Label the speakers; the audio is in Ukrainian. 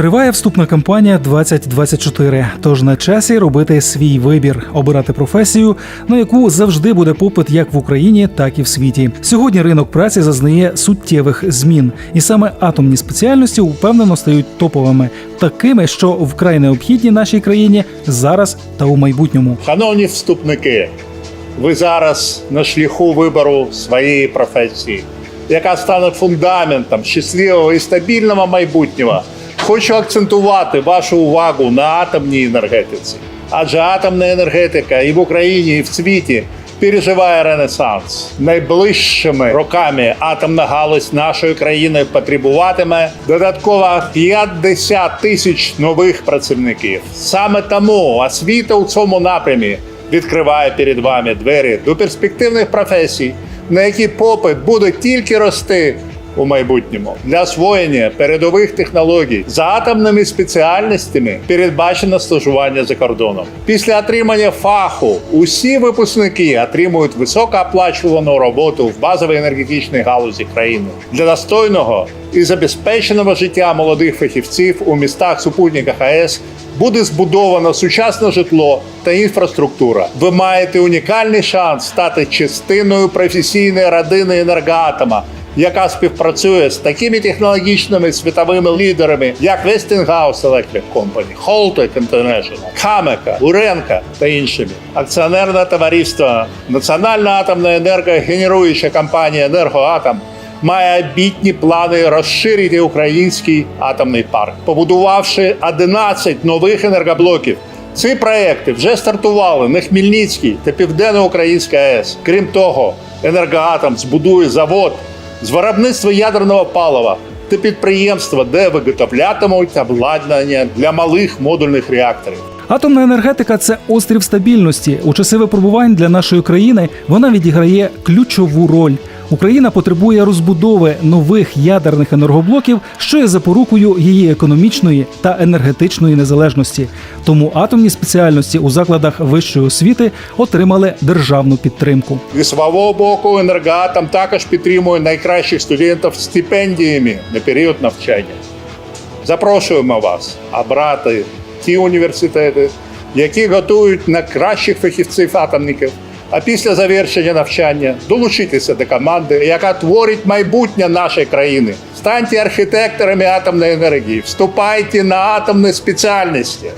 Speaker 1: Триває вступна кампанія 2024, Тож на часі робити свій вибір, обирати професію, на яку завжди буде попит як в Україні, так і в світі. Сьогодні ринок праці зазнає суттєвих змін, і саме атомні спеціальності впевнено стають топовими, такими, що вкрай необхідні нашій країні зараз та у майбутньому.
Speaker 2: Шановні вступники, ви зараз на шляху вибору своєї професії, яка стане фундаментом щасливого і стабільного майбутнього. Хочу акцентувати вашу увагу на атомній енергетиці. Адже атомна енергетика і в Україні, і в світі переживає ренесанс. Найближчими роками атомна галузь нашої країни потребуватиме додатково 50 тисяч нових працівників. Саме тому освіта у цьому напрямі відкриває перед вами двері до перспективних професій, на які попит буде тільки рости у майбутньому для освоєння передових технологій за атомними спеціальностями передбачено стажування за кордоном. Після отримання фаху усі випускники отримують високооплачувану роботу в базовій енергетичній галузі країни для достойного і забезпеченого життя молодих фахівців у містах супутниках АЕС буде збудовано сучасне житло та інфраструктура. Ви маєте унікальний шанс стати частиною професійної родини енергоатома, яка співпрацює з такими технологічними світовими лідерами, як Westinghouse Electric Company, Holtec International, Камека, Уренка та іншими. Акціонерне товариство Національна атомна енергогенеруюча компанія Енергоатом має обітні плани розширити український атомний парк, побудувавши 11 нових енергоблоків. Ці проекти вже стартували на Хмельницькій та Південно-Українській АЕС. Крім того, енергоатом збудує завод з виробництва ядерного палива та підприємства, де виготовлятимуть обладнання для малих модульних реакторів.
Speaker 1: Атомна енергетика це острів стабільності. У часи випробувань для нашої країни вона відіграє ключову роль. Україна потребує розбудови нових ядерних енергоблоків, що є запорукою її економічної та енергетичної незалежності. Тому атомні спеціальності у закладах вищої освіти отримали державну підтримку.
Speaker 2: Зі свого боку, енергоатом також підтримує найкращих студентів стипендіями на період навчання. Запрошуємо вас обрати ті університети, які готують найкращих фахівців атомників. А після завершення навчання долучитися до команди, яка творить майбутнє нашої країни. Станьте архітекторами атомної енергії, вступайте на атомні спеціальності.